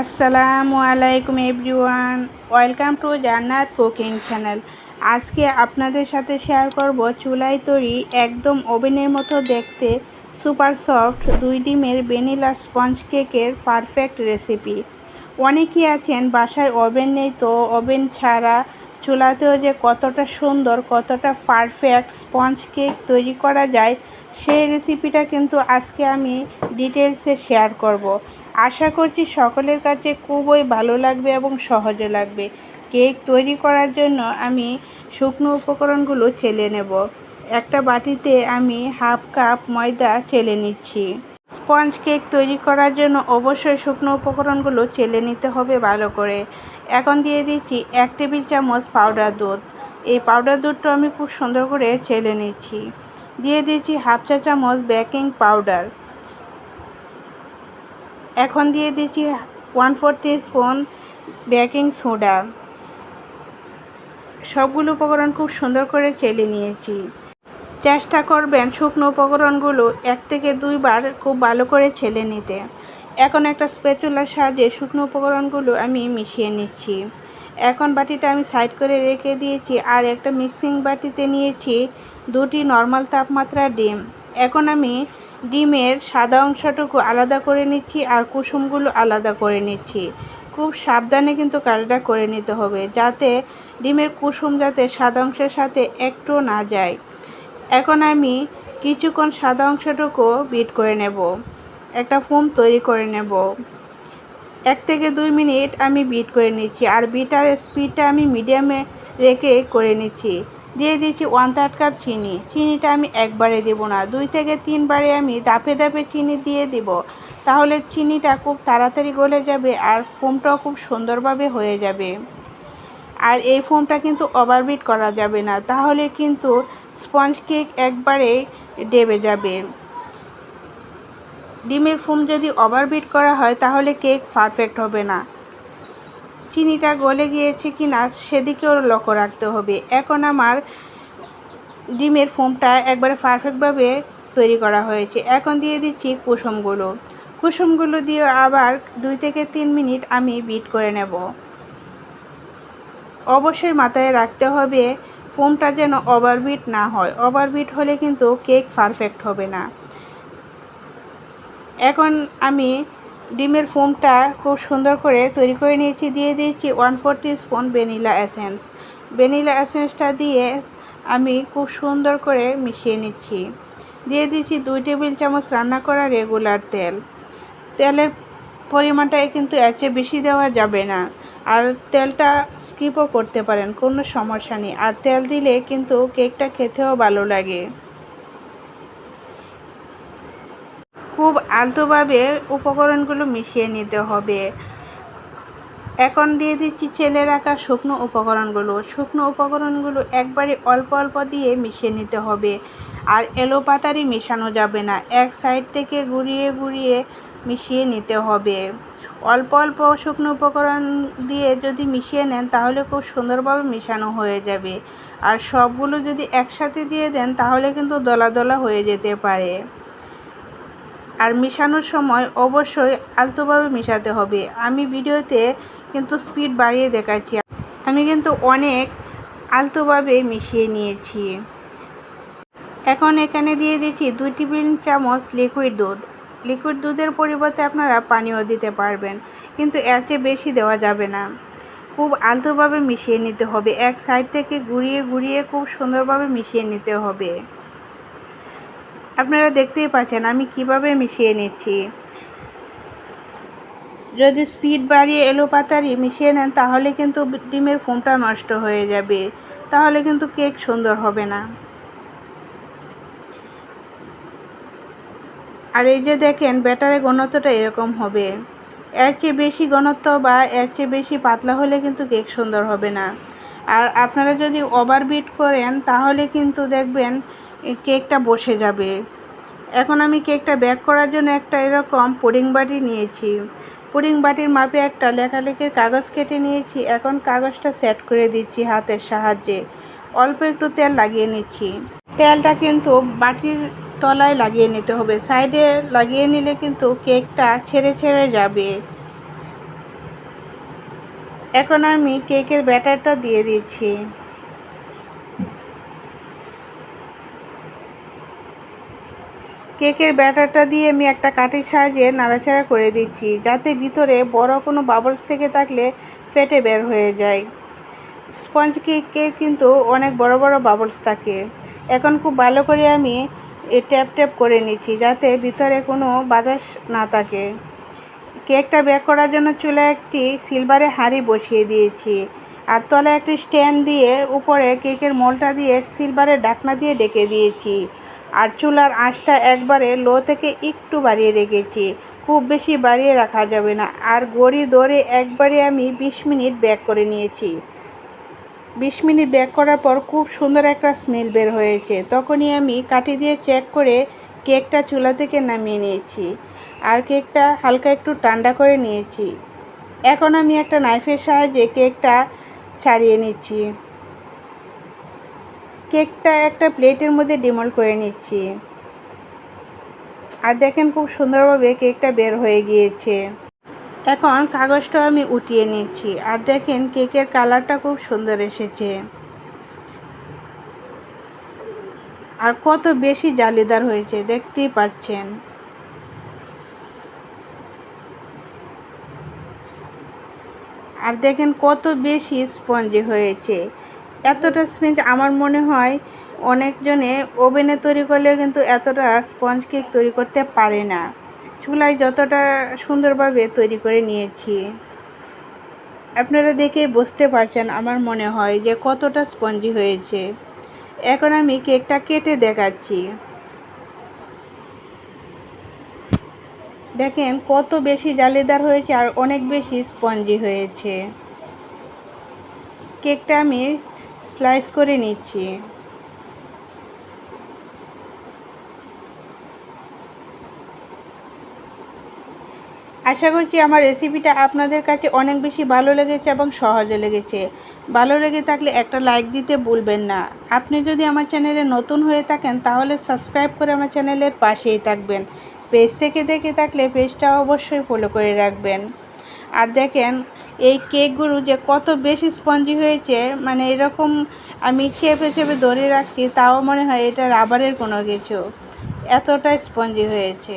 আসসালামু আলাইকুম everyone. Welcome to Jannat cooking channel. আজকে আপনাদের সাথে শেয়ার করব চুলাই তৈরি একদম ওভেনের মতো দেখতে সুপার সফট দুই ডিমের ভ্যানিলা স্পঞ্জ কেকের পারফেক্ট রেসিপি। অনেকেই আছেন বাসায় ওভেন নেই তো ওভেন ছাড়া চুলাতেও যে কতটা সুন্দর, কতটা পারফেক্ট স্পঞ্জ কেক তৈরি করা যায়, সেই রেসিপিটা কিন্তু আজকে আমি ডিটেলসে শেয়ার করব। আশা করছি সকলের কাছে খুবই ভালো লাগবে এবং সহজে লাগবে। কেক তৈরি করার জন্য আমি শুকনো উপকরণগুলো চেলে নেব। একটা বাটিতে আমি হাফ কাপ ময়দা চেলে নিচ্ছি। স্পঞ্জ কেক তৈরি করার জন্য অবশ্যই শুকনো উপকরণগুলো চেলে নিতে হবে ভালো করে। এখন দিয়ে দিচ্ছি এক টেবিল চামচ পাউডার দুধ। এই পাউডার দুধটা আমি খুব সুন্দর করে চেলে নিচ্ছি। দিয়ে দিচ্ছি হাফ চা চামচ বেকিং পাউডার। এখন দিয়ে দিচ্ছি one four spoon baking soda সবগুলো উপকরণ খুব সুন্দর করে চেলে নিয়েছি। চেষ্টা করবেন শুকনো উপকরণগুলো এক থেকে দুইবার খুব ভালো করে ছেলে নিতে। এখন একটা স্পেচুলার সাহায্যে শুকনো উপকরণগুলো আমি মিশিয়ে নিচ্ছি। এখন বাটিটা আমি সাইড করে রেখে দিয়েছি আর একটা মিক্সিং বাটিতে নিয়েছি দুটি নর্মাল তাপমাত্রা ডিম। এখন আমি ডিমের সাদা অংশটুকু আলাদা করে নিচ্ছি আর কুসুমগুলো আলাদা করে নিচ্ছি। খুব সাবধানে কিন্তু কাজটা করে নিতে হবে যাতে ডিমের কুসুম যাতে সাদা অংশের সাথে একটু না যায়। এখন আমি কিছুক্ষণ সাদা অংশটুকু বিট করে নেব। একটা ফোম তৈরি করে নেব। এক থেকে দুই মিনিট আমি বিট করে নিচ্ছি আর বিটার স্পিডটা আমি মিডিয়ামে রেখে করে নিচ্ছি। দিয়ে দিয়েছি ওয়ান থার্ড কাপ চিনি। চিনিটা আমি একবারে দেব না। দুই থেকে তিনবারে আমি দাপে দাপে চিনি দিয়ে দিব। তাহলে চিনিটা খুব তাড়াতাড়ি গলে যাবে আর ফোমটাও খুব সুন্দরভাবে হয়ে যাবে। আর এই ফোমটা কিন্তু ওভারবিট করা যাবে না। তাহলে কিন্তু স্পঞ্জ কেক একবারে ডেবে যাবে। ডিমের ফোম যদি ওভারবিট করা হয়, তাহলে কেক পারফেক্ট হবে না। চিনিটা গলে গিয়েছে কি না সেদিকেও লক্ষ্য রাখতে হবে। এখন আমার ডিমের ফোমটা একবারে পারফেক্টভাবে তৈরি করা হয়েছে। এখন দিয়ে দিচ্ছি কুসুমগুলো। কুসুমগুলো দিয়ে আবার দুই থেকে তিন মিনিট আমি বিট করে নেব। অবশ্যই মাথায় রাখতে হবে ফোমটা যেন ওভারবিট না হয়। ওভারবিট হলে কিন্তু কেক পারফেক্ট হবে না। এখন আমি ডিমের ফোমটা খুব সুন্দর করে তৈরি করে নিয়েছি, দিয়ে দিয়েছি one four spoon vanilla essence vanilla এসেন্সটা দিয়ে আমি খুব সুন্দর করে মিশিয়ে নিচ্ছি। দিয়ে দিচ্ছি দুই টেবিল চামচ রান্না করা রেগুলার তেল। তেলের পরিমাণটা কিন্তু এর চেয়ে বেশি দেওয়া যাবে না। আর তেলটা স্কিপও করতে পারেন, কোনো সমস্যা নেই। আর তেল দিলে কিন্তু কেকটা খেতেও ভালো লাগে। খুব আলতোভাবে উপকরণগুলো মিশিয়ে নিতে হবে। এখন দিয়ে দিচ্ছি চেলে রাখা শুকনো উপকরণগুলো। শুকনো উপকরণগুলো একবারে অল্প অল্প দিয়ে মিশিয়ে নিতে হবে। আর এলো পাতারি মেশানো যাবে না। এক সাইড থেকে ঘুরিয়ে ঘুরিয়ে মিশিয়ে নিতে হবে। অল্প অল্প শুকনো উপকরণ দিয়ে যদি মিশিয়ে নেন, তাহলে খুব সুন্দরভাবে মেশানো হয়ে যাবে। আর সবগুলো যদি একসাথে দিয়ে দেন, তাহলে কিন্তু দলা দলা হয়ে যেতে পারে। আর মেশানোর সময় অবশ্যই আলতোভাবে মেশাতে হবে। আমি ভিডিওতে কিন্তু স্পিড বাড়িয়ে দেখাচ্ছি। আমি কিন্তু অনেক আলতোভাবে মিশিয়ে নিয়েছি। এখন এখানে দিয়ে দিচ্ছি দুই টেবিল চামচ লিকুইড দুধ। লিকুইড দুধের পরিবর্তে আপনারা পানিও দিতে পারবেন, কিন্তু এর চেয়ে বেশি দেওয়া যাবে না। খুব আলতোভাবে মিশিয়ে নিতে হবে। এক সাইড থেকে ঘুরিয়ে ঘুরিয়ে খুব সুন্দরভাবে মিশিয়ে নিতে হবে। আপনারা দেখতেই পাচ্ছেন আমি কীভাবে মিশিয়ে নিচ্ছি। যদি স্পিড বাড়িয়ে এলো পাতারি মিশিয়ে নেন, তাহলে কিন্তু ডিমের ফোমটা নষ্ট হয়ে যাবে। তাহলে কিন্তু কেক সুন্দর হবে না। আর এই যে দেখেন, ব্যাটারের ঘনত্বটা এরকম হবে। এর চেয়ে বেশি ঘনত্ব বা এর চেয়ে বেশি পাতলা হলে কিন্তু কেক সুন্দর হবে না। আর আপনারা যদি ওভারবিট করেন, তাহলে কিন্তু দেখবেন কেকটা বসে যাবে। এখন আমি কেকটা ব্যাক করার জন্য একটা এরকম পুডিং বাটি নিয়েছি। পুডিং বাটির মাপে একটা লেখালেখির কাগজ কেটে নিয়েছি। এখন কাগজটা সেট করে দিচ্ছি হাতের সাহায্যে। অল্প একটু তেল লাগিয়ে নিচ্ছি। তেলটা কিন্তু বাটির তলায় লাগিয়ে নিতে হবে। সাইডে লাগিয়ে নিলে কিন্তু কেকটা ছেড়ে ছেড়ে যাবে। এখন আমি কেকের ব্যাটারটা দিয়ে দিচ্ছি। কেকের ব্যাটারটা দিয়ে আমি একটা কাঠের সাহায্যে নাড়াচাড়া করে দিচ্ছি, যাতে ভিতরে বড় কোনো বাবলস থেকে থাকলে ফেটে বের হয়ে যায়। স্পঞ্জ কেকের কিন্তু অনেক বড় বড় বাবলস থাকে। এখন খুব ভালো করে আমি ট্যাপ ট্যাপ করে নিচ্ছি, যাতে ভিতরে কোনো বাতাস না থাকে। কেকটা বেক করার জন্য চুলে একটি সিলভারে হাঁড়ি বসিয়ে দিয়েছি, আর তলায় একটি স্ট্যান্ড দিয়ে উপরে কেকের মলটা দিয়ে সিলভারের ডাকনা দিয়ে ডেকে দিয়েছি। আর চুলার আঁচটা একবারে লো থেকে একটু বাড়িয়ে রেখেছি। খুব বেশি বাড়িয়ে রাখা যাবে না। আর গড়ি দৌড়ে একবারে আমি বিশ মিনিট ব্যাক করে নিয়েছি। বিশ মিনিট ব্যাক করার পর খুব সুন্দর একটা স্মেল বের হয়েছে। তখনই আমি কাঠি দিয়ে চেক করে কেকটা চুলা থেকে নামিয়ে নিয়েছি। আর কেকটা হালকা একটু ঠান্ডা করে নিয়েছি। এখন আমি একটা নাইফের সাহায্যে কেকটা ছাড়িয়ে নিচ্ছি। কেকটা একটা প্লেটের মধ্যে ডিমোল্ড করে নিচ্ছি। আর দেখেন খুব সুন্দরভাবে কেকটা বের হয়ে গিয়েছে। এখন কাগজটা আমি উঠিয়ে নিচ্ছি। আর দেখেন কেকের কালারটা খুব সুন্দর এসেছে। আর কত বেশি জালিদার হয়েছে, দেখতেই পাচ্ছেন। আর দেখেন কত বেশি স্পঞ্জি হয়েছে। এতটা স্পঞ্জ আমার মনে হয় অনেকজনে ওভেনে তৈরি করলেও কিন্তু এতটা স্পঞ্জ কেক তৈরি করতে পারে না। চুলায় যতটা সুন্দরভাবে তৈরি করে নিয়েছি। আপনারা দেখে বুঝতে পারছেন আমার মনে হয় যে কতটা স্পঞ্জি হয়েছে। এখন আমি কেকটা কেটে দেখাচ্ছি। দেখেন কত বেশি জালিদার হয়েছে আর অনেক বেশি স্পঞ্জি হয়েছে। কেকটা আমি স্লাইস করে নিচ্ছি। আশা করছি আমার রেসিপিটা আপনাদের কাছে অনেক বেশি ভালো লেগেছে এবং সহজে লেগেছে। ভালো লেগে থাকলে একটা লাইক দিতে ভুলবেন না। আপনি যদি আমার চ্যানেলে নতুন হয়ে থাকেন, তাহলে সাবস্ক্রাইব করে আমার চ্যানেলের পাশেই থাকবেন। পেজ থেকে দেখে থাকলে পেজটা অবশ্যই ফলো করে রাখবেন। আর দেখেন, এই কেকগুলো যে কত বেশি স্পঞ্জি হয়েছে মানে এরকম আমি চেপে চেপে ধরে রাখছি, তাও মনে হয় এটা রাবারের কোনো কিছু। এতটাই স্পঞ্জি হয়েছে।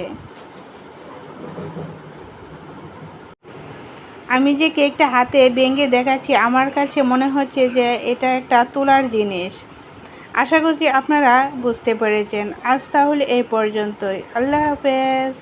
আমি যে কেকটা হাতে ভেঙে দেখাচ্ছি, আমার কাছে মনে হচ্ছে যে এটা একটা তোলার জিনিস। আশা করছি আপনারা বুঝতে পেরেছেন। আজ তাহলে এই পর্যন্তই। আল্লাহ হাফেজ।